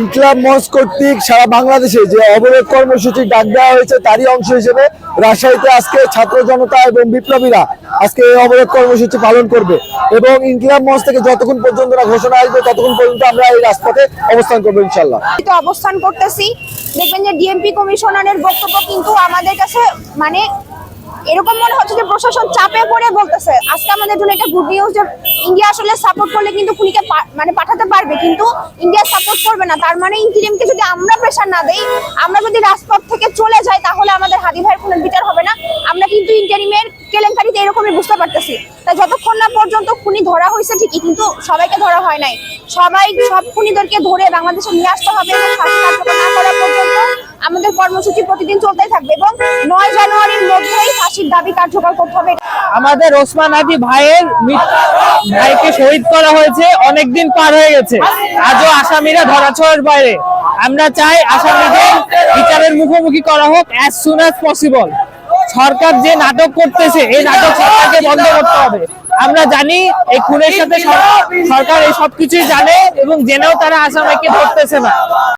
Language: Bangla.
ইনকলাব মঞ্চ কর্তৃক সারা বাংলাদেশে যে অবরোধ কর্মসূচি ডাক দেওয়া হয়েছে, তারই অংশ হিসেবে রাজশাহীতে আজকে ছাত্র জনতা এবং বিপ্লবীরা আজকে এই অবরোধ কর্মসূচি পালন করবে এবং ইনকলাব মঞ্চ থেকে যতক্ষণ পর্যন্ত না ঘোষণা আসবে, ততক্ষণ পর্যন্ত আমরা এই রাজপথে অবস্থান করব ইনশাল্লাহ তো অবস্থান করতেছি। দেখবেন যে ডিএমপি কমিশনারের বক্তব্য কিন্তু আমাদের কাছে মানে এরকম মনে হচ্ছে যে প্রশাসন চাপে পড়ে বলতেছে। আমাদের জন্য এটা গুড নিউজ ইন্ডিয়া আসলে সাপোর্ট করলে কিন্তু খুনিকে মানে পাঠাতে পারবে। কিন্তু ইন্ডিয়া সাপোর্ট করবে না। তার মানে ইন্টিরিমকে যদি আমরা প্রেশার না দেই, আমরা যদি রাজপথ থেকে চলে যাই, তাহলে আমাদের হাদি ভাইয়ের কোনো বিচার হবে না। আমরা কিন্তু ইন্টারিমের কেলেঙ্কারিতে এরকমই বুঝতে পারতেছি। তাই যতক্ষণ না পর্যন্ত খুনি ধরা হয়েছে ঠিকই, কিন্তু সবাইকে ধরা হয় নাই। সবাই, সব খুনিদেরকে ধরে বাংলাদেশে নিয়ে আসতে হবে না করা পর্যন্ত আমাদের কর্মসূচি প্রতিদিন চলতেই থাকবে এবং দাবি কার্যকর করতে হবে। আমাদের ওসমান আদি ভাইয়ের ভাইকে শহীদ করা হয়েছে, অনেকদিন পার হয়ে গেছে। আজও আসামিরা ধরাছোঁয়ার বাইরে। আমরা চাই আসামিদের বিচারের মুখোমুখি করা হোক অ্যাজ সুন অ্যাজ পসিবল সরকার যে নাটক করতেছে, এই নাটক সরকারকে বন্ধ করতে হবে। আমরা জানি এই খুনের সাথে সরকার এই সবকিছুই জানে এবং জেনেও তারা আসামিকে ধরতেছে না।